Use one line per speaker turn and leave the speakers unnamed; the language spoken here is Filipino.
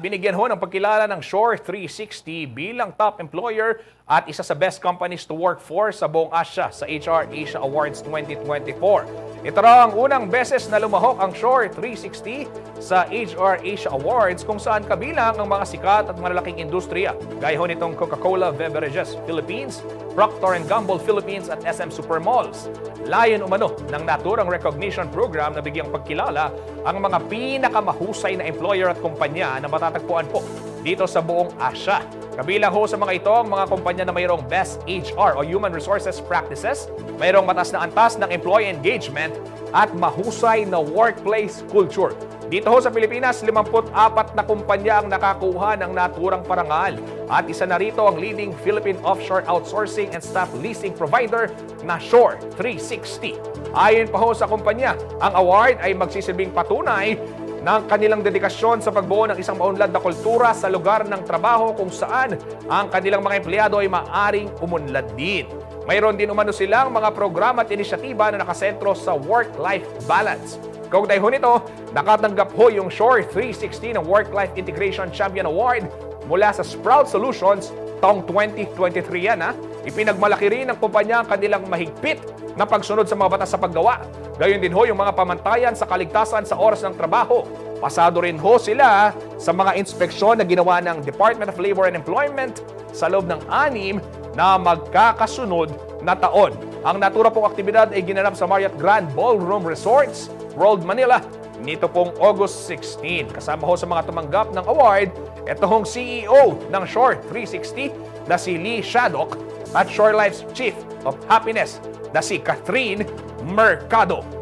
binigyan ho ng pagkilala ng Shore 360 bilang top employer at isa sa best companies to work for sa buong Asya sa HR Asia Awards 2024. Ito raw ang unang beses na lumahok ang Shore 360 sa HR Asia Awards kung saan kabilang ang mga sikat at malalaking industriya gaya ho nitong Coca-Cola Beverages Philippines, Procter Gamble Philippines at SM Supermalls. Layon umano ng naturang recognition program na bigyang pagkilala ang mga pinakamahusay na employer at kumpanya na matatagpuan po dito sa buong Asya. Kabilang ho sa mga ito ang mga kumpanya na mayroong Best HR o Human Resources Practices, mayroong matas na antas ng employee engagement at mahusay na workplace culture. Dito ho sa Pilipinas, 54 na kumpanya ang nakakuha ng naturang parangal at isa na rito ang leading Philippine offshore outsourcing and staff leasing provider na Shore 360. Ayon pa ho sa kumpanya, ang award ay magsisilbing patunay ng kanilang dedikasyon sa pagbuo ng isang maunlad na kultura sa lugar ng trabaho kung saan ang kanilang mga empleyado ay maaring umunlad din. Mayroon din umano silang mga programa at inisyatiba na nakasentro sa work-life balance. Kaugnay ho nito, nakatanggap ho yung Shore 360 ng Work-Life Integration Champion Award mula sa Sprout Solutions taong 2023 yan ha. Ipinagmalaki rin ng kumpanya ang kanilang mahigpit na pagsunod sa mga batas sa paggawa. Gayon din ho yung mga pamantayan sa kaligtasan sa oras ng trabaho. Pasado rin ho sila sa mga inspeksyon na ginawa ng Department of Labor and Employment sa loob ng anim na magkakasunod na taon. Ang natura pong aktibidad ay ginanap sa Marriott Grand Ballroom Resorts, World Manila, nito pong August 16. Kasama ho sa mga tumanggap ng award, ito hong CEO ng Shore 360 na si Lee Shadok at Shore Life's Chief of Happiness na si Catherine Mercado.